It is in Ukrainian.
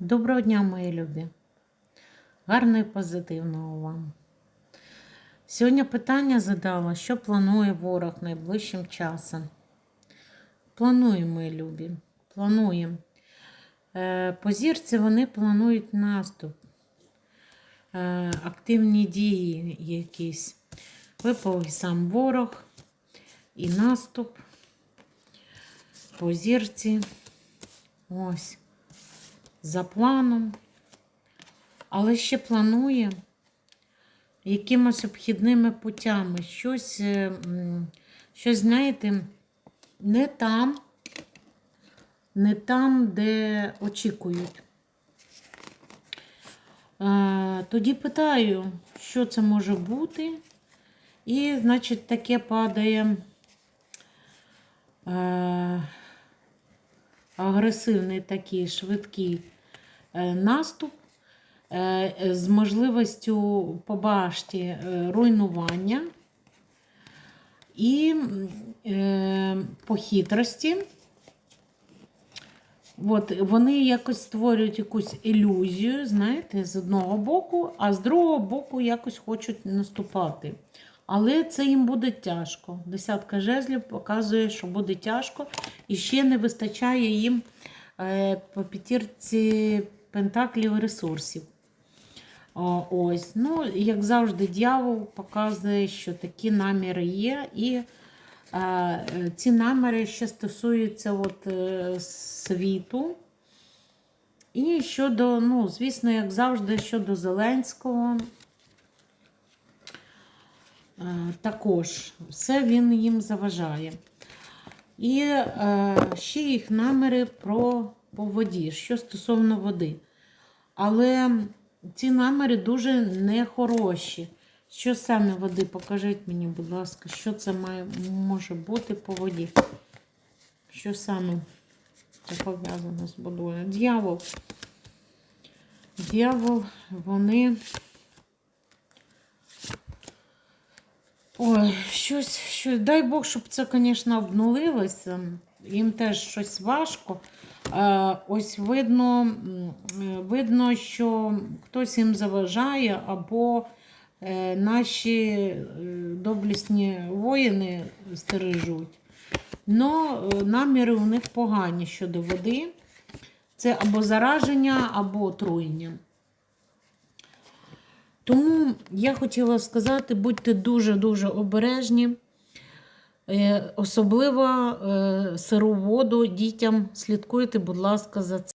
Доброго дня, мої любі. Гарного і позитивного вам. Сьогодні питання задала, що планує ворог найближчим часом. Плануємо, мої любі. Плануємо. Е, По зірці вони планують наступ, е, активні дії якісь. Випав сам ворог, і наступ. По зірці. Ось за планом, але ще планує якимось обхідними путями. Щось, е, щось, знаєте, не там, не там, де очікують. Е, Тоді питаю, що це може бути. І, значить, таке падає. Е, агресивний такий швидкий наступ е, з можливістю по башті е, руйнування і е, по хитрості. От, вони якось створюють якусь ілюзію, знаєте, з одного боку, а з другого боку якось хочуть наступати. Але це їм буде тяжко. Десятка жезлів показує, що буде тяжко, і ще не вистачає їм е, по п'ятірці пентаклів ресурсів. Ось. Ну, Як завжди, дьявол показує, що такі наміри є. І е, ці наміри ще стосуються от, е, світу. І щодо, ну, звісно, як завжди, щодо Зеленського. Е, також все він їм заважає. І е, ще їх наміри про по воді, що стосовно води. Але ці наміри дуже нехороші. Що саме води? Покажіть мені, будь ласка, що це має, може бути по воді? Що саме це пов'язано з водою? Д'явол. Д'явол, вони. Ой, щось, щось, дай Бог, щоб це, звісно, обнулилося. Їм теж щось важко. Е, ось видно, е, видно, що хтось їм заважає, або е, наші доблісні воїни стережуть. Но наміри у них погані щодо води. Це або зараження, або отруєння. Я хотіла сказати, будьте дуже-дуже обережні, Е, особливо е, сиру воду дітям слідкуйте, будь ласка, за це.